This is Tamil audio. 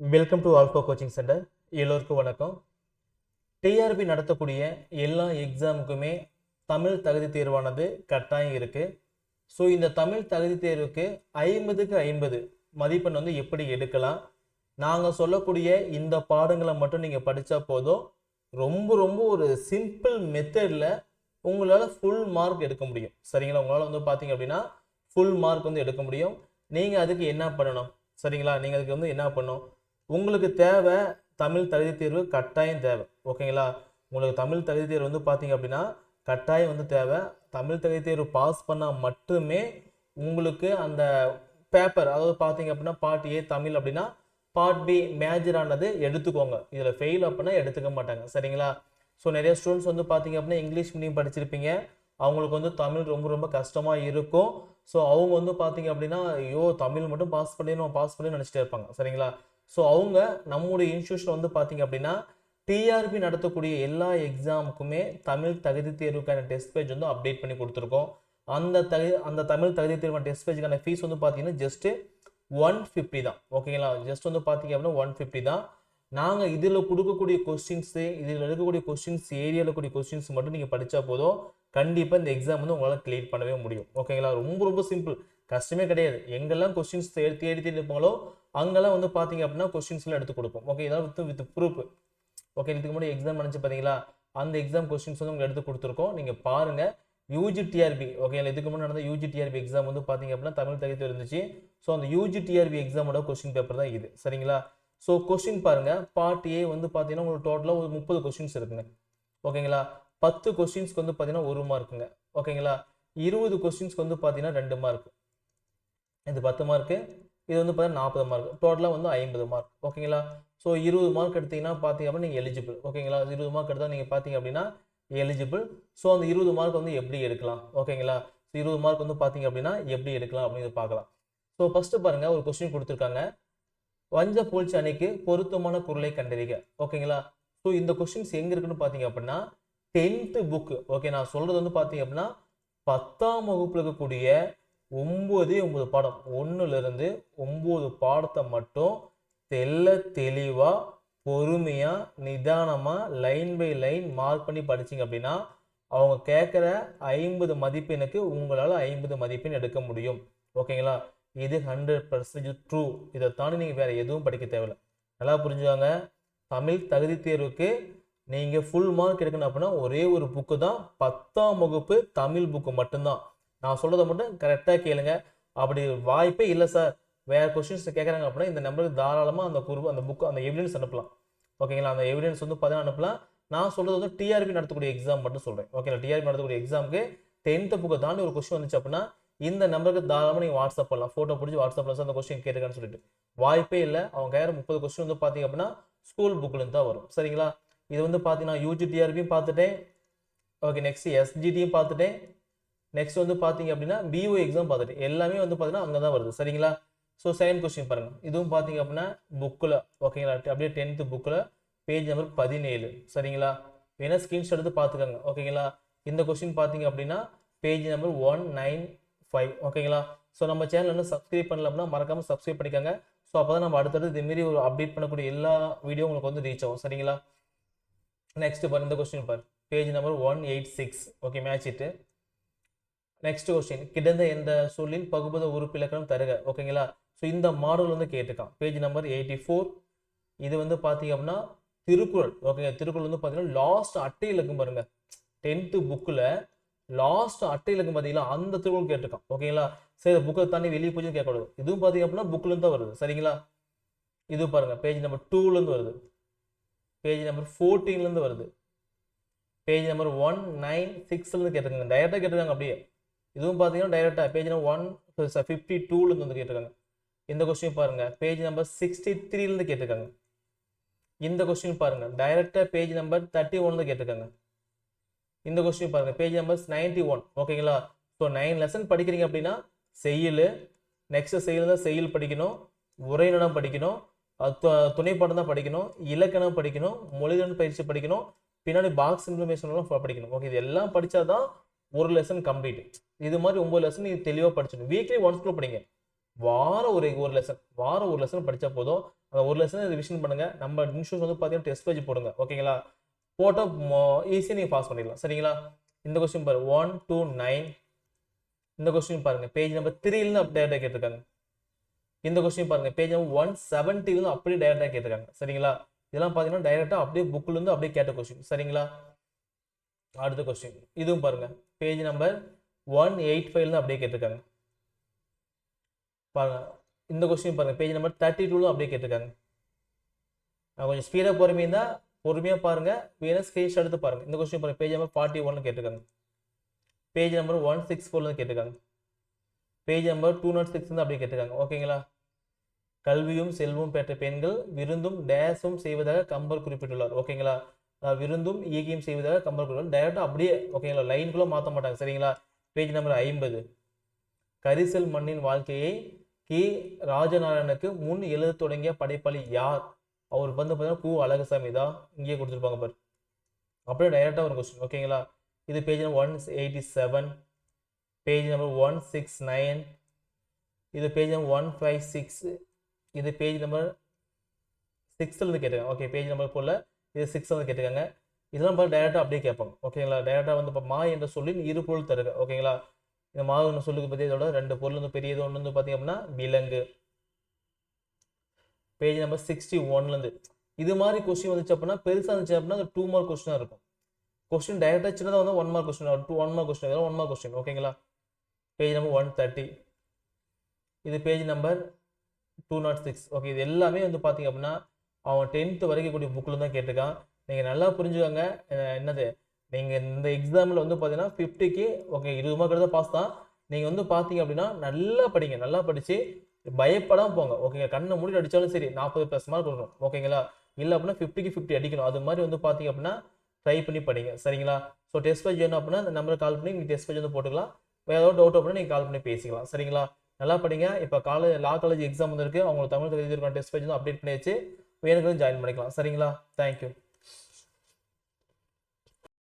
Welcome to Algo coaching centre எல்லோருக்கும் வணக்கம். டிஆர்பி நடத்தக்கூடிய எல்லா எக்ஸாமுக்குமே தமிழ் தகுதி தேர்வானது கட்டாயம் இருக்குது ஸோ இந்த தமிழ் தகுதி தேர்வுக்கு ஐம்பதுக்கு ஐம்பது மதிப்பெண் வந்து எப்படி எடுக்கலாம்? நாங்கள் சொல்லக்கூடிய இந்த பாடங்களை மட்டும் நீங்கள் படித்தா போதும். ரொம்ப ரொம்ப ஒரு சிம்பிள் மெத்தடில் உங்களால் ஃபுல் மார்க் எடுக்க முடியும். சரிங்களா? உங்களால் வந்து பார்த்தீங்க அப்படின்னா ஃபுல் மார்க் வந்து எடுக்க முடியும். நீங்கள் அதுக்கு என்ன பண்ணணும்? சரிங்களா? நீங்கள் அதுக்கு வந்து என்ன பண்ணணும்? உங்களுக்கு தேவை தமிழ் தகுதி தேர்வு கட்டாயம் தேவை. ஓகேங்களா? உங்களுக்கு தமிழ் தகுதி தேர்வு வந்து பார்த்தீங்க அப்படின்னா கட்டாயம் வந்து தேவை. தமிழ் தகுதி தேர்வு பாஸ் பண்ணால் மட்டுமே உங்களுக்கு அந்த பேப்பர் அதாவது பார்த்தீங்க அப்படின்னா பார்ட் ஏ தமிழ் அப்படின்னா பார்ட் பி மேஜரானது எடுத்துக்கோங்க. இதில் ஃபெயில் அப்படின்னா எடுத்துக்க மாட்டாங்க. சரிங்களா? ஸோ நிறைய ஸ்டூடெண்ட்ஸ் வந்து பார்த்தீங்க அப்படின்னா இங்கிலீஷ் மீடியம் படிச்சிருப்பீங்க. அவங்களுக்கு வந்து தமிழ் ரொம்ப ரொம்ப கஷ்டமாக இருக்கும். ஸோ அவங்க வந்து பார்த்தீங்க அப்படின்னா ஐயோ தமிழ் மட்டும் பாஸ் பண்ணி நம்ம பாஸ் பண்ணி நினச்சிட்டே இருப்பாங்க. சரிங்களா? ஸோ அவங்க நம்முடைய இன்ஸ்டியூஷன் வந்து பார்த்தீங்க அப்படின்னா டிஆர்பி நடத்தக்கூடிய எல்லா எக்ஸாமுக்குமே தமிழ் தகுதி தேர்வுக்கான டெஸ்ட் பேஜ் வந்து அப்டேட் பண்ணி கொடுத்துருக்கோம். அந்த தகுதி அந்த தமிழ் தகுதி தேர்வான டெஸ்ட் பேஜுக்கான ஃபீஸ் வந்து பார்த்தீங்கன்னா ஜஸ்ட்டு ஒன் ஃபிஃப்டி தான். ஓகேங்களா ஜஸ்ட் வந்து பார்த்தீங்க அப்படின்னா ஒன் ஃபிஃப்டி தான். நாங்கள் இதில் கொடுக்கக்கூடிய கொஸ்டின்ஸு இதில் இருக்கக்கூடிய கொஸ்டின்ஸ் ஏரியாவில் இருக்கக்கூடிய கொஸ்டின்ஸ் மட்டும் நீங்கள் படித்தா போதும். கண்டிப்பாக இந்த எக்ஸாம் வந்து உங்களால் கிளியர் பண்ணவே முடியும். ஓகேங்களா ரொம்ப ரொம்ப சிம்பிள் கஷ்டமே கிடையாது. எங்கெல்லாம் கொஸ்டின்ஸ் தேடி தேடி தேடி இருப்பாங்களோ அங்கெல்லாம் வந்து பார்த்தீங்க அப்படின்னா கொஸ்டின்ஸ்லாம் எடுத்து கொடுப்போம். ஓகே இதான் வித் வித் ப்ரூஃப் ஓகே இதுக்கு முன்னாடி எக்ஸாம் நினச்சி பார்த்தீங்களா? அந்த எக்ஸாம் கொஸ்டின்ஸ் வந்து உங்களுக்கு எடுத்து கொடுத்துருக்கோம். நீங்கள் பாருங்கள் யூஜி டிஆர்பி ஓகே இதுக்கு முன்னாடி நடந்த யூஜி டிஆர்பி எக்ஸாம் வந்து பார்த்தீங்க அப்படின்னா தமிழ் தகுதி இருந்துச்சு. ஸோ அந்த யூஜி டிஆர்பி எக்ஸாமோட கொஸ்டின் பேப்பர் தான் இது. சரிங்களா? ஸோ கொஸ்டின் பாருங்கள் பார்ட் ஏ வந்து பார்த்தீங்கன்னா உங்களுக்கு டோட்டலாக ஒரு முப்பது கொஸ்டின்ஸ் இருக்குங்க. ஓகேங்களா பத்து கொஸ்டின்ஸ்க்கு வந்து பார்த்தீங்கன்னா ஒரு மார்க்குங்க ஓகேங்களா இருபது கொஸ்டின்ஸ்க்கு வந்து பார்த்தீங்கன்னா ரெண்டு மார்க் இது பத்து மார்க்கு இது வந்து பார்த்தீங்கன்னா நாற்பது மார்க் டோட்டலாக வந்து ஐம்பது மார்க் ஓகேங்களா ஸோ இருபது மார்க் எடுத்தீங்கன்னா பார்த்தீங்க அப்படின்னா நீங்கள் எலிஜிபிள் ஓகேங்களா இருபது மார்க் எடுத்தால் நீங்கள் பார்த்தீங்க அப்படின்னா எலிஜிபிள் ஸோ அந்த இருபது மார்க் வந்து எப்படி எடுக்கலாம்? ஓகேங்களா ஸோ இருபது மார்க் வந்து பார்த்தீங்க அப்படின்னா எப்படி எடுக்கலாம் அப்படின்னு பார்க்கலாம் ஸோ ஃபஸ்ட்டு பாருங்கள் ஒரு கொஸ்டின் கொடுத்துருக்காங்க. வஞ்ச போல்ச்சி அணிக்கு பொருத்தமான குரலை கண்டறிக. ஓகேங்களா ஸோ இந்த கொஸ்டின்ஸ் எங்கே இருக்குன்னு பார்த்தீங்க அப்படின்னா டென்த்து புக்கு ஓகே நான் சொல்கிறது வந்து பார்த்தீங்க அப்படின்னா பத்தாம் வகுப்பில் இருக்கக்கூடிய ஒம்பது ஒம்பது பாடம். ஒன்றுலேருந்து ஒம்பது பாடத்தை மட்டும் தெல்ல தெளிவாக பொறுமையாக நிதானமாக லைன் பை லைன் மார்க் பண்ணி படிச்சிங்க அப்படின்னா அவங்க கேட்குற ஐம்பது மதிப்பெண்ணுக்கு உங்களால் ஐம்பது மதிப்பெண் எடுக்க முடியும். ஓகேங்களா இது ஹண்ட்ரட் பர்சன்டேஜ் ட்ரூ இதை தாண்டி நீங்கள் வேறு எதுவும் படிக்க தேவையில்லை. நல்லா புரிஞ்சுக்காங்க. தமிழ் தகுதி தேர்வுக்கு நீங்கள் ஃபுல் மார்க் எடுக்கணும் அப்படின்னா ஒரே ஒரு புக்கு தான் பத்தாம் வகுப்பு தமிழ் புக்கு மட்டும்தான். நான் சொல்கிறத மட்டும் கரெக்டாக கேளுங்க. அப்படி வாய்ப்பே இல்லை சார் வேறு கொஸ்டின்ஸ் கேட்குறாங்க அப்படின்னா இந்த நம்பருக்கு தாராளமாக அந்த குரு அந்த புக்கு அந்த எவிடன்ஸ் அனுப்பலாம். ஓகேங்களா அந்த எவிடன்ஸ் வந்து பார்த்தீங்கன்னா அனுப்பலாம். நான் சொல்கிறது வந்து டிஆர்பி நடத்தக்கூடிய எக்ஸாம் மட்டும் சொல்கிறேன் ஓகேங்களா டிஆர்பி நடத்தக்கூடிய எக்ஸாமுக்கு டென்த்து புக்கை தாண்டி ஒரு கொஸ்டின் வந்துச்சு அப்படின்னா இந்த நம்பருக்கு தாராளமாக நீங்கள் வாட்ஸ்அப் பண்ணலாம். ஃபோட்டோ பிடிச்சி வாட்ஸ்அப்பில் சார் அந்த கொஸ்டின் கேட்டுக்கான்னு சொல்லிட்டு. வாய்ப்பே இல்லை. அவங்க கையில் முப்பது கொஸ்டின் வந்து பார்த்தீங்க அப்படின்னா ஸ்கூல் புக்லேருந்து தான் வரும். சரிங்களா? இது வந்து பார்த்தீங்கன்னா யூஜி டிஆர்பியும் பார்த்துட்டேன் ஓகே நெக்ஸ்ட் எஸ்ஜிடியும் பார்த்துட்டேன் நெக்ஸ்ட் வந்து பார்த்தீங்க அப்படின்னா பிஓ எக்ஸாம் பார்த்துட்டு எல்லாமே வந்து பார்த்தீங்கன்னா அங்கே தான் வருது. சரிங்களா? ஸோ செகண்ட் கொஸ்டின் பாருங்கள் இதுவும் பார்த்தீங்க அப்படின்னா புக்கில் ஓகேங்களா அப்படியே டென்த்து புக்கில் பேஜ் நம்பர் பதினேழு. சரிங்களா? வேணால் ஸ்கிரீன்ஷாட் எடுத்து பார்த்துக்கோங்க ஓகேங்களா இந்த கொஸ்டின் பார்த்தீங்க அப்படின்னா page number one nine five ஓகேங்களா ஸோ நம்ம சேனல் இன்னும் சப்ஸ்கிரைப் பண்ணல அப்படின்னா மறக்காமல் சப்ஸ்கிரைப் பண்ணிக்கோங்க. ஸோ அப்போ தான் நம்ம அடுத்தடுத்து இதுமாரி ஒரு அப்டேட் பண்ணக்கூடிய எல்லா வீடியோ உங்களுக்கு வந்து ரீச் ஆகும். சரிங்களா? நெக்ஸ்ட் பாரு இந்த கொஸ்டின் பாரு. Page number one eight six okay match it next question கிடந்த எந்த சொல்லின் பகுபத உறுப்பிலக்கணம் தருக. ஓகேங்களா ஸோ இந்த மாடல் வந்து கேட்டுக்கான் பேஜ் நம்பர் எயிட்டி ஃபோர் இது வந்து பார்த்தீங்க அப்படின்னா திருக்குறள். ஓகேங்க திருக்குறள் வந்து பார்த்தீங்கன்னா லாஸ்ட் அட்டையில் இருக்கும் பாருங்க. டென்த்து புக்கில் லாஸ்ட் அட்டையில் இருக்கும் பார்த்தீங்களா அந்த திருக்குறள் கேட்டிருக்கான். ஓகேங்களா சரி புக்கை தாண்டி வெளியே போய் கேட்கக்கூடாது. இதுவும் பார்த்தீங்க அப்படின்னா புக்கிலேருந்து தான் வருது. சரிங்களா? இது பாருங்கள் பேஜ் நம்பர் டூலேருந்து வருது. பேஜ் நம்பர் ஃபோர்டீன்லேருந்து வருது. பேஜ் நம்பர் ஒன் நைன் சிக்ஸ்லேருந்து கேட்டிருக்காங்க. டைரெக்டாக கேட்டிருக்காங்க அப்படியே. இதுவும் பார்த்தீங்கன்னா டைரெக்டாக பேஜ் நம்பர் ஒன் ஃபிஃப்டி டூலேருந்து வந்து கேட்டிருக்காங்க. இந்த கொஸ்டின் பாருங்கள் பேஜ் நம்பர் சிக்ஸ்டி த்ரீலேருந்து கேட்டிருக்காங்க. இந்த கொஸ்டின் பாருங்கள் டைரெக்டாக பேஜ் நம்பர் தேர்ட்டி ஒன்லேருந்து கேட்டிருக்காங்க. இந்த கொஸ்டின் பாருங்கள் பேஜ் நம்பர் நைன்டி ஒன் ஓகேங்களா ஸோ நைன் லெசன் படிக்கிறீங்க அப்படின்னா செய்யுள் நெக்ஸ்ட் செய்யுள் தான் செய்யுள் படிக்கணும். உரைநடம் படிக்கணும். துணைப்பாடம் தான் படிக்கணும். இலக்கணம் படிக்கணும். மொழிதன் பயிற்சி படிக்கணும். பின்னாடி பாக்ஸ் இன்ஃபர்மேஷன்லாம் படிக்கணும். ஓகே இது எல்லாம் படித்தாதான் ஒரு லெசன் கம்ப்ளீட் இது மாதிரி ஒம்பது லெசன் நீங்கள் தெளிவாக படிச்சிடணும் வீக்லி ஒன்ஸ் கூட படிங்க. வாரம் ஒரு ஒரு லெசன் வாரம் ஒரு லெசன் படித்தா போதும். அந்த ஒரு லெசன் ரிவிஷன் பண்ணுங்கள் நம்ம இன்ஷூஸ் வந்து பார்த்தீங்கன்னா டெஸ்ட் பேஜ் போடுங்க. ஓகேங்களா போட்டால் ஈஸியாக நீங்கள் பாஸ் பண்ணிடலாம். சரிங்களா? இந்த கொஸ்டின் பாருங்க ஒன் டூ நைன் இந்த கொஸ்டின் பாருங்கள் பேஜ் நம்பர் த்ரீலேருந்து அப்படி டேரக்டாக கேட்டிருக்காங்க. இந்த கொஸ்டின் பாருங்கள் பேஜ் நம்பர் ஒன் செவன்ட்டிலேருந்து அப்படியே டேரக்டாக கேட்டிருக்காங்க. சரிங்களா? இதெல்லாம் பார்த்தீங்கன்னா டைரெக்டாக அப்படியே புக்லேருந்து அப்படியே கேட்ட கொஸ்டின் சரிங்களா? அடுத்த கொஸ்டின் இதுவும் பாருங்கள் பேஜ் நம்பர் ஒன் எயிட் ஃபைவ்லேருந்து அப்படியே கேட்டிருக்காங்க. பாருங்கள் இந்த கொஸ்டின் பாருங்கள் பேஜ் நம்பர் தேர்ட்டி டூலும் அப்படியே கேட்டிருக்காங்க. நான் கொஞ்சம் ஸ்பீடாக பொறுமையாக இருந்தால் பொறுமையாக பாருங்கள் வேணும் ஸ்க்ரீன்ஷாட் எடுத்து பாருங்கள் இந்த கொஸ்டின் பாருங்கள் பேஜ் நம்பர் ஃபார்ட்டி ஒன்னு கேட்டிருக்காங்க. பேஜ் நம்பர் ஒன் சிக்ஸ் ஃபோர்லேருந்து கேட்டிருக்காங்க. Page number two nought six அப்படியே கேட்டிருக்காங்க. ஓகேங்களா கல்வியும் செல்வம் பெற்ற பெண்கள் விருந்தும் டேஸும் செய்வதாக கம்பர் குறிப்பிட்டுள்ளார். ஓகேங்களா விருந்தும் இயக்கியும் செய்வதாக கம்பர் குறிப்பிட்டுள்ளார் டைரக்டாக அப்படியே ஓகேங்களா லைனுக்குள்ள மாற்ற மாட்டாங்க. சரிங்களா? பேஜ் நம்பர் ஐம்பது. கரிசல் மண்ணின் வாழ்க்கையை கி. ராஜநாராயணனுக்கு முன் எழுத தொடங்கிய படைப்பாளி யார்? அவர் வந்து பார்த்தீங்கன்னா கு. அழகசாமி தான். இங்கேயே கொடுத்துருப்பாங்க பார். அப்படியே டைரெக்டாக ஒரு கொஸ்டின் ஓகேங்களா இது page number one eighty seven page number one six nine இது page number one five six இது பேஜ் நம்பர் சிக்ஸ்லேருந்து கேட்டேன் ஓகே பேஜ் நம்பர் போல் இது சிக்ஸ் வந்து கேட்டுக்கோங்க. இதெல்லாம் பார்த்து டேரெக்டாக அப்படியே கேட்பாங்க. ஓகேங்களா டேரெக்டாக வந்து இப்போ மா என்ற சொல்லின் இரு பொருள் தருக. ஓகேங்களா இந்த மா ஒன்று சொல்லுக்கு பற்றி இதோட ரெண்டு பொருள் வந்து பெரியது ஒன்று வந்து பார்த்தீங்க அப்படின்னா விலங்கு. பேஜ் நம்பர் சிக்ஸ்டி ஒன்லேருந்து இது மாதிரி கொஸ்டின் வந்துச்சு அப்படின்னா பெருசாக இருந்துச்சு அப்படின்னா அது டூ மார்க் கொஸ்டினாக இருக்கும். கொஸ்டின் டைரெக்டாக சின்னதாக வந்து one mark question two one mark question one mark question ஓகேங்களா பேஜ் நம்பர் ஒன் தேர்ட்டி இது page number two nought six okay இது எல்லாமே வந்து பார்த்திங்க அப்படின்னா அவன் டென்த்து வரைக்கும் கூடிய புக்கில் தான் கேட்டிருக்கான். நீங்கள் நல்லா புரிஞ்சுக்கோங்க. என்னது? நீங்கள் இந்த எக்ஸாமில் வந்து பார்த்தீங்கன்னா ஃபிஃப்டிக்கு ஓகே இருபது மார்க் எடுத்தால் பாஸ் தான். நீங்கள் வந்து பார்த்தீங்க அப்படின்னா நல்லா படிங்க. நல்லா படித்து பயப்படாமல் போங்க. ஓகேங்க கண்ணை மூடி அடித்தாலும் சரி நாற்பது ப்ளஸ் மார்க் வரணும் ஓகேங்களா இல்லை அப்படின்னா ஃபிஃப்டிக்கு ஃபிஃப்டி அடிக்கணும். அது மாதிரி வந்து பார்த்தீங்க அப்படின்னா ட்ரை பண்ணி படிங்க. சரிங்களா? ஸோ டெஸ்ட் பேஜ் வேணும் அப்படின்னா இந்த நம்பரை கால் பண்ணி நீங்கள் டெஸ்ட் பேஜ் வந்து போட்டுக்கலாம். வேறு ஏதாவது டவுட் அப்படின்னா நீங்கள் கால் பண்ணி பேசிக்கலாம். சரிங்களா? நல்லா படிங்க. இப்போ காலேஜ் லா காலேஜ் எக்ஸாம் வந்திருக்கு. அவங்களுக்கு தமிழ் எழுதியிருக்கான டெஸ்ட் பேஜ் வந்து அப்டேட் பண்ணியாச்சு. வேணுங்கிறது ஜாயின் பண்ணிக்கலாம். சரிங்களா? தேங்க்யூ